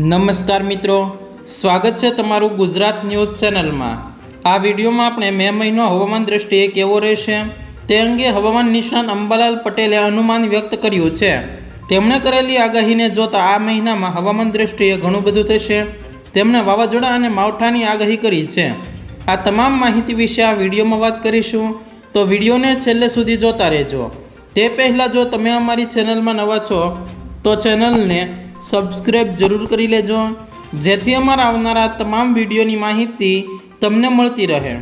નમસ્કાર મિત્રો. સ્વાગત છે તમારું ગુજરાત ન્યૂઝ ચેનલમાં. આ વિડીયોમાં આપણે મે મહિનો હવામાન દ્રષ્ટિએ કેવો રહેશે તે અંગે હવામાન નિષ્ણાત અંબાલાલ પટેલે અનુમાન વ્યક્ત કર્યું છે. તેમણે કરેલી આગાહીને જોતા આ મહિનામાં હવામાન દ્રષ્ટિએ ઘણું બધું થશે. તેમણે વાવાઝોડા અને માવઠાની આગાહી કરી છે. આ તમામ માહિતી વિશે આ વિડીયોમાં વાત કરીશું. તો વિડીયોને છેલ્લે સુધી જોતા રહેજો. તે પહેલાં જો તમે અમારી ચેનલમાં નવા છો, તો ચેનલને સબસ્ક્રાઈબ જરૂર કરી લેજો. જેથી અમારા આવનારા તમામ વિડીયોની માહિતી તમને મળતી રહે.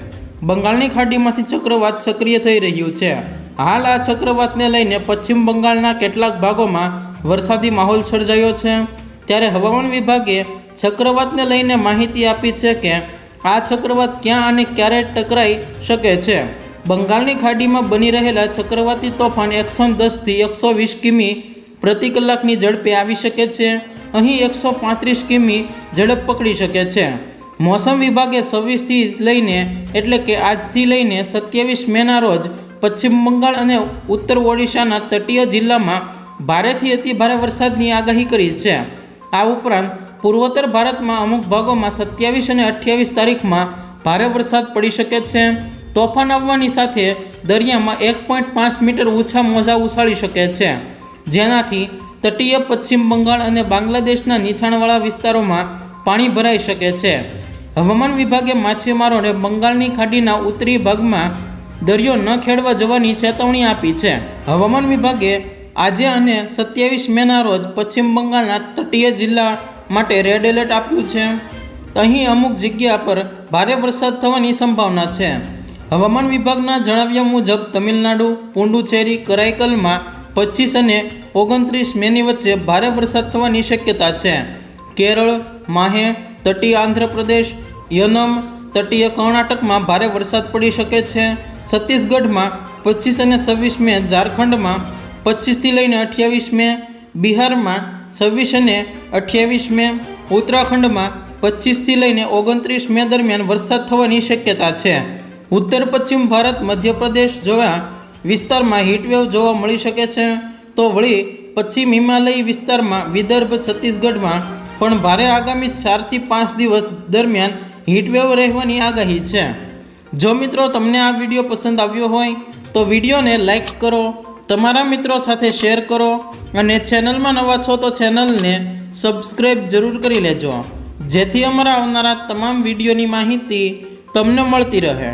બંગાળની ખાડીમાંથી ચક્રવાત સક્રિય થઈ રહ્યું છે. હાલ આ ચક્રવાતને લઈને પશ્ચિમ બંગાળના કેટલાક ભાગોમાં વરસાદી માહોલ સર્જાયો છે. ત્યારે હવામાન વિભાગે ચક્રવાતને લઈને માહિતી આપી છે કે આ ચક્રવાત ક્યાં અને ક્યારે ટકરાઈ શકે છે. બંગાળની ખાડીમાં બની રહેલા ચક્રવાતી તોફાન એકસો દસથી એકસો વીસ કિમી પ્રતિ કલાકની ઝડપે આવી શકે છે. અહીં એકસો પાંત્રીસ કિમી ઝડપ પકડી શકે છે. મોસમ વિભાગે છવ્વીસથી લઈને, એટલે કે આજથી લઈને સત્યાવીસ મેના રોજ પશ્ચિમ બંગાળ અને ઉત્તર ઓડિશાના તટીય જિલ્લામાં ભારેથી અતિ ભારે વરસાદની આગાહી કરી છે. આ ઉપરાંત, પૂર્વોત્તર ભારતમાં અમુક ભાગોમાં સત્યાવીસ અને અઠ્યાવીસ તારીખમાં ભારે વરસાદ પડી શકે છે. તોફાન આવવાની સાથે દરિયામાં એક પોઈન્ટ પાંચ મીટર ઓછા મોજા ઉછાળી શકે છે. જેનાથી તટીય પશ્ચિમ બંગાળ અને બાંગ્લાદેશના નીચાણવાળા વિસ્તારોમાં પાણી ભરાઈ શકે છે. હવામાન વિભાગે માછીમારોને બંગાળની ખાડીના ઉત્તરી ભાગમાં દરિયો ન ખેડવા જવાની ચેતવણી આપી છે. હવામાન વિભાગે આજે અને સત્યાવીસ મેના રોજ પશ્ચિમ બંગાળના તટીય જિલ્લા માટે રેડ એલર્ટ આપ્યું છે. અહીં અમુક જગ્યા પર ભારે વરસાદ થવાની સંભાવના છે. હવામાન વિભાગના જણાવ્યા મુજબ તમિલનાડુ, પુડુચેરી, કરાઈકલમાં પચીસ અને ઓગણત્રીસ મેની વચ્ચે ભારે વરસાદ થવાની શક્યતા છે. કેરળ, માહે, તટીય આંધ્રપ્રદેશ, યનમ, તટીય કર્ણાટકમાં ભારે વરસાદ પડી શકે છે. છત્તીસગઢમાં પચીસ અને છવ્વીસ મે ઝારખંડમાં પચીસથી લઈને અઠ્યાવીસ મે, બિહારમાં છવ્વીસ અને અઠ્યાવીસ મે, ઉત્તરાખંડમાં પચીસથી લઈને ઓગણત્રીસ મે દરમિયાન વરસાદ થવાની શક્યતા છે. ઉત્તર પશ્ચિમ ભારત, મધ્યપ્રદેશ જેવા વિસ્તારમાં હીટવેવ જોવા મળી શકે છે. તો વળી, પશ્ચિમ હિમાલયી વિસ્તારમાં વિદર્ભ છત્તીસગઢમાં પણ ભારે આગામી ચારથી પાંચ દિવસ દરમિયાન હીટવેવ રહેવાની આગાહી છે. જો મિત્રો તમને આ વીડિયો પસંદ આવ્યો હોય, તો વિડીયોને લાઇક કરો, તમારા મિત્રો સાથે શેર કરો અને ચેનલમાં નવા છો તો ચેનલને સબસ્ક્રાઈબ જરૂર કરી લેજો. જેથી અમારા આવનારા તમામ વિડીયોની માહિતી તમને મળતી રહે.